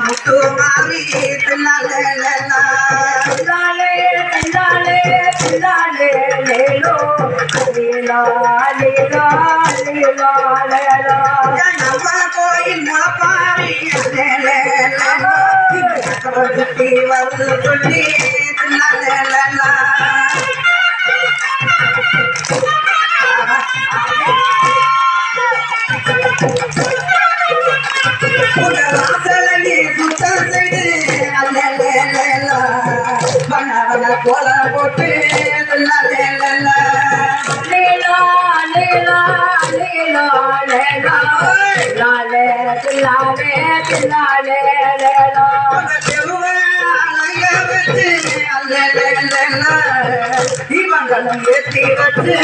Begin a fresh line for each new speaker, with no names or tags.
முத்து
மாமி
நல்ல கோயில் முளப்பாரி வந்து சொல்லி கோலம் போட்டு நல்ல இவங்களும் ஏற்றி வச்சு